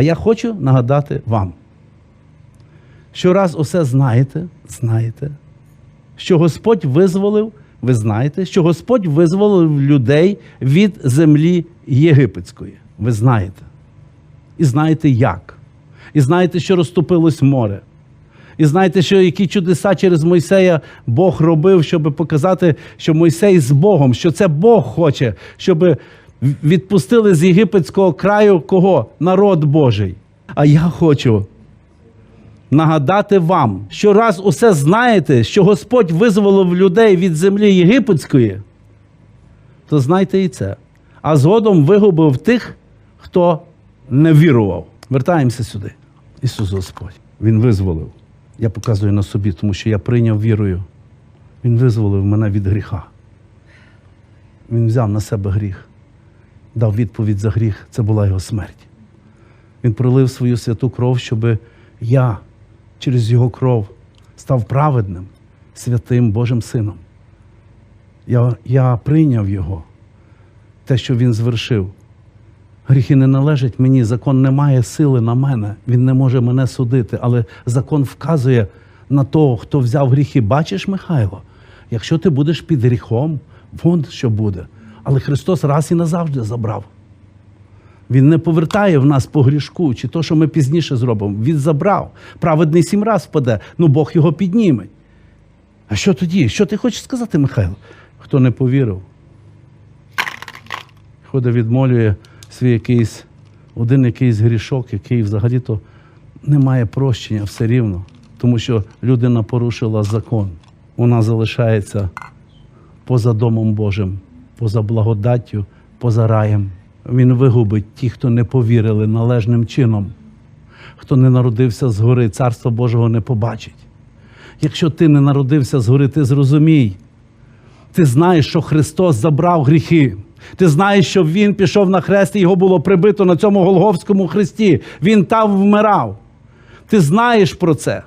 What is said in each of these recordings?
А я хочу нагадати вам, що раз усе знаєте, знаєте, що Господь визволив, ви знаєте, що Господь визволив людей від землі єгипетської. Ви знаєте. І знаєте як. І знаєте, що розступилось море. І знаєте, що які чудеса через Мойсея Бог робив, щоб показати, що Мойсей з Богом, що це Бог хоче, щоб відпустили з єгипетського краю кого? Народ Божий. А я хочу нагадати вам, що раз усе знаєте, що Господь визволив людей від землі єгипетської, то знайте і це. А згодом вигубив тих, хто не вірував. Вертаємося сюди. Ісус Господь. Він визволив. Я показую на собі, тому що я прийняв вірою. Він визволив мене від гріха. Він взяв на себе гріх, дав відповідь за гріх. Це була його смерть. Він пролив свою святу кров, щоб я через його кров став праведним, святим Божим Сином. Я, я прийняв його, те, що він звершив. Гріхи не належать мені, закон не має сили на мене, він не може мене судити, але закон вказує на того, хто взяв гріхи. Бачиш, Михайло, якщо ти будеш під гріхом, вон що буде. Але Христос раз і назавжди забрав. Він не повертає в нас по грішку, чи то, що ми пізніше зробимо. Він забрав. Праведний сім раз впаде, ну Бог його підніме. А що тоді? Що ти хочеш сказати, Михайло? Хто не повірив? Ходить, відмолює свій якийсь один якийсь грішок, який взагалі-то не має прощення все рівно, тому що людина порушила закон. Вона залишається поза домом Божим, поза благодаттю, поза раєм. Він вигубить ті, хто не повірили належним чином, хто не народився згори, царство Божого не побачить. Якщо ти не народився згори, ти зрозумій. Ти знаєш, що Христос забрав гріхи. Ти знаєш, що Він пішов на хрест і його було прибито на цьому Голговському хресті. Він там вмирав. Ти знаєш про це.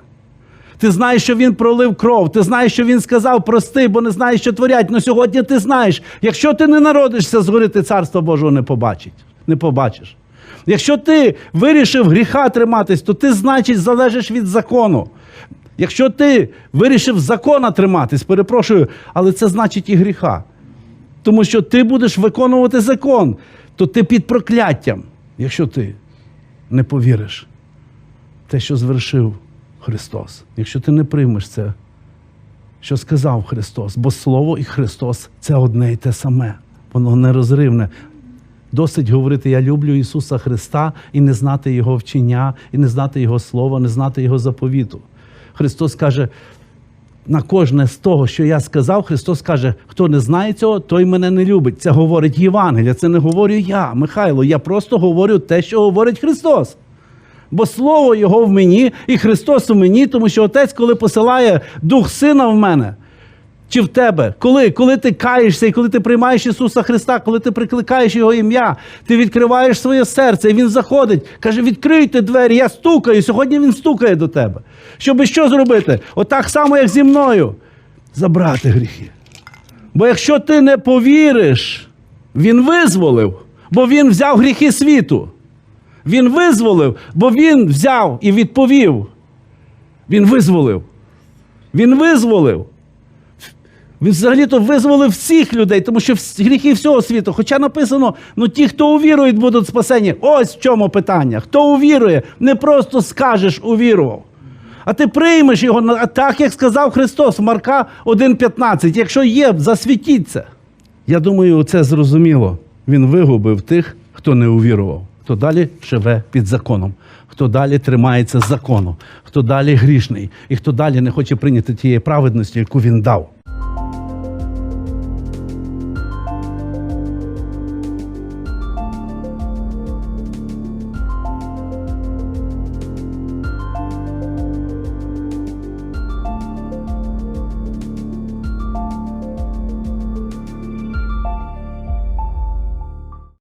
Ти знаєш, що він пролив кров. Ти знаєш, що він сказав прости, бо не знаєш, що творять. Ну сьогодні ти знаєш, якщо ти не народишся згори, ти царство Божого не побачить. Не побачиш. Якщо ти вирішив гріха триматись, то ти, значить, залежиш від закону. Якщо ти вирішив закона триматись, перепрошую, але це значить і гріха. Тому що ти будеш виконувати закон, то ти під прокляттям, якщо ти не повіриш те, що звершив Христос. Якщо ти не приймеш це, що сказав Христос, бо Слово і Христос це одне і те саме, воно нерозривне. Досить говорити, я люблю Ісуса Христа і не знати Його вчення, і не знати Його Слова, не знати Його заповіту. Христос каже, на кожне з того, що я сказав, Христос каже, хто не знає цього, той мене не любить. Це говорить Євангелія, це не говорю я, Михайло. Я просто говорю те, що говорить Христос. Бо Слово Його в мені і Христос у мені, тому що Отець, коли посилає Дух Сина в мене, чи в тебе, коли? Коли ти каєшся і коли ти приймаєш Ісуса Христа, коли ти прикликаєш Його ім'я, ти відкриваєш своє серце, і Він заходить, каже: відкрийте двері, я стукаю. Сьогодні Він стукає до тебе. Щоби що зробити? Отак само, як зі мною. Забрати гріхи. Бо якщо ти не повіриш, Він визволив, бо Він взяв гріхи світу. Він визволив, бо Він взяв і відповів. Він визволив. Він визволив. Він взагалі-то визволив всіх людей, тому що гріхи всього світу. Хоча написано, ну ті, хто увірують, будуть спасені. Ось в чому питання. Хто увірує, не просто скажеш увірував. А ти приймеш його на- так, як сказав Христос, Марка 1,15. Якщо є, засвітіть це. Я думаю, це зрозуміло. Він вигубив тих, хто не увірував, хто далі живе під законом, хто далі тримається закону, хто далі грішний, і хто далі не хоче прийняти тієї праведності, яку він дав.